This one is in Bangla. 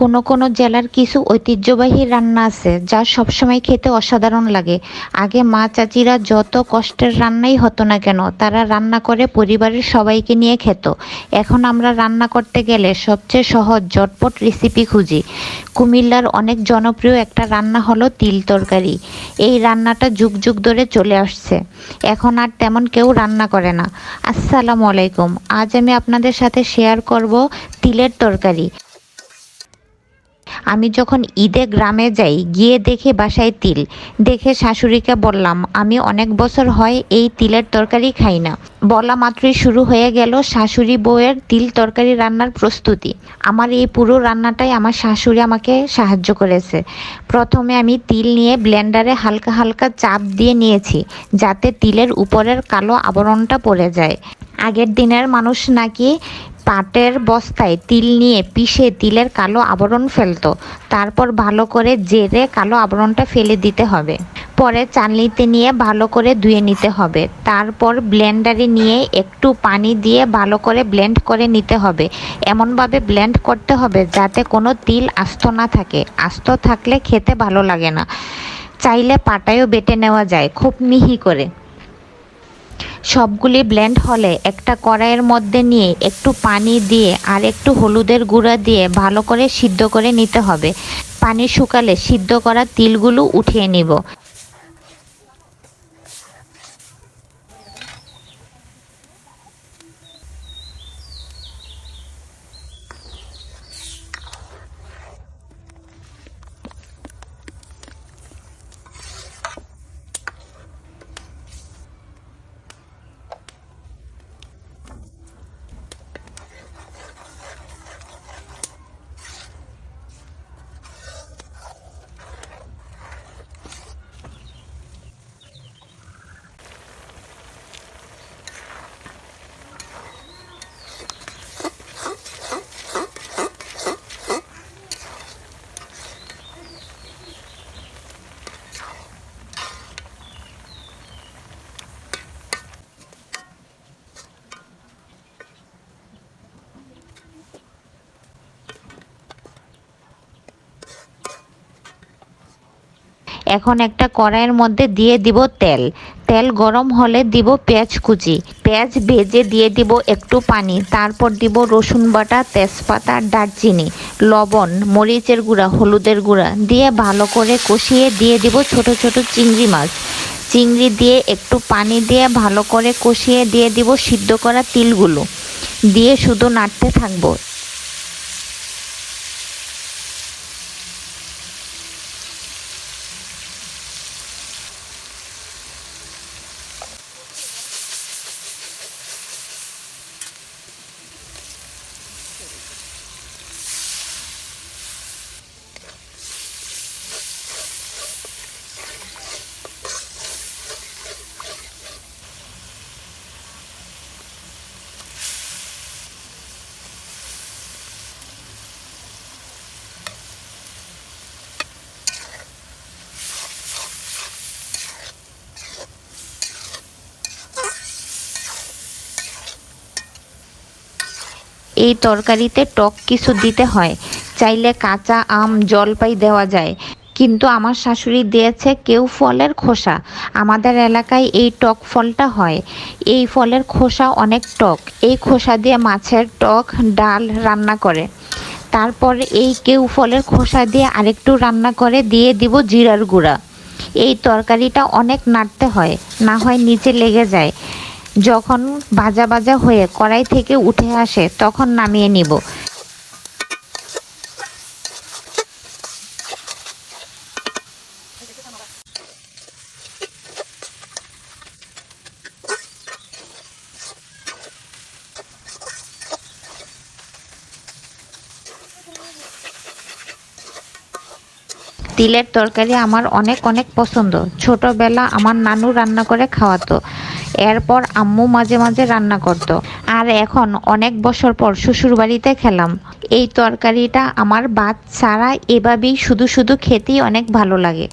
কোনো কোনো জেলার কিছু ঐতিহ্যবাহী রান্না আছে, যা সবসময় খেতে অসাধারণ লাগে। আগে মা চাচিরা যত কষ্টের রান্নাই হতো না কেন, তারা রান্না করে পরিবারের সবাইকে নিয়ে খেত। এখন আমরা রান্না করতে গেলে সবচেয়ে সহজ জটপট রেসিপি খুঁজি। কুমিল্লার অনেক জনপ্রিয় একটা রান্না হলো তিল তরকারি। এই রান্নাটা যুগ যুগ ধরে চলে আসছে। এখন আর তেমন কেউ রান্না করে না। আসসালামু আলাইকুম। আজ আমি আপনাদের সাথে শেয়ার করব তিলের তরকারি। আমি যখন ঈদে গ্রামে যাই, গিয়ে দেখে বাসায় তিল। দেখে শাশুড়িকে বললাম, আমি অনেক বছর হয় এই তিলের তরকারি খাই না। বলা মাত্রই শুরু হয়ে গেল শাশুড়ি বউয়ের তিল তরকারি রান্নার প্রস্তুতি। আমার এই পুরো রান্নাটাই আমার শাশুড়ি আমাকে সাহায্য করেছে। প্রথমে আমি তিল নিয়ে ব্লেন্ডারে হালকা হালকা চাপ দিয়ে নিয়েছি, যাতে তিলের উপরের কালো আবরণটা পড়ে যায়। আগের দিনের মানুষ নাকি পাটের বস্তায় তিল নিয়ে পিষে তিলের কালো আবরণ ফেলতো। তারপর ভালো করে জেরে কালো আবরণটা ফেলে দিতে হবে। পরে চালনিতে নিয়ে ভালো করে ধুয়ে নিতে হবে। তারপর ব্লেন্ডারে নিয়ে একটু পানি দিয়ে ভালো করে ব্লেন্ড করে নিতে হবে। এমনভাবে ব্লেন্ড করতে হবে যাতে কোনো তিল আস্ত না থাকে। আস্ত থাকলে খেতে ভালো লাগে না। চাইলে পাটায়ও বেটে নেওয়া যায়, খুব মিহি করে। সবগুলি ব্লেন্ড হলে একটা কড়াইয়ের মধ্যে নিয়ে একটু পানি দিয়ে আর একটু হলুদের গুঁড়া দিয়ে ভালো করে সিদ্ধ করে নিতে হবে। পানি শুকালে সিদ্ধ করা তিলগুলো উঠিয়ে নিব। এখন একটা কড়াইয়ের মধ্যে দিয়ে দিব তেল। তেল গরম হলে দিব পেঁয়াজ কুচি। পেঁয়াজ ভেজে দিয়ে দিব একটু পানি। তারপর দিব রসুন বাটা, তেজপাতা, দারচিনি, লবণ, মরিচের গুঁড়া, হলুদের গুঁড়া দিয়ে ভালো করে কষিয়ে দিয়ে দিব ছোট ছোট চিংড়ি মাছ। চিংড়ি দিয়ে একটু পানি দিয়ে ভালো করে কষিয়ে দিয়ে দিব সিদ্ধ করা তিলগুলো। দিয়ে শুধু নাড়তে থাকব। এই তরকারিতে টক কিছু দিতে হয়। চাইলে কাঁচা আম, জলপাই দেওয়া যায়। কিন্তু আমার শাশুড়ি দিয়েছে কেউ ফলের খোসা। আমাদের এলাকায় এই টক ফলটা হয়। এই ফলের খোসা অনেক টক। এই খোসা দিয়ে মাছের টক, ডাল রান্না করে। তারপর এই কেউ ফলের খোসা দিয়ে আরেকটু রান্না করে দিয়ে দিব জিরার গুঁড়া। এই তরকারিটা অনেক নাড়তে হয়। না হয় নিচে লেগে যায়। যখন ভাজা ভাজা হয়ে কড়াই থেকে উঠে আসে, তখন নামিয়ে নিব। তিলের তরকারি আমার অনেক অনেক পছন্দ। ছোটবেলা আমার নানু রান্না করে খাওয়াতো। এরপর আম্মু মাঝে মাঝে রান্না করত। আর এখন অনেক বছর পর শ্বশুর বাড়িতে খেলাম। এই তরকারিটা আমার ভাত ছাড়া এভাবেই শুধু শুধু খেতেই অনেক ভালো লাগে।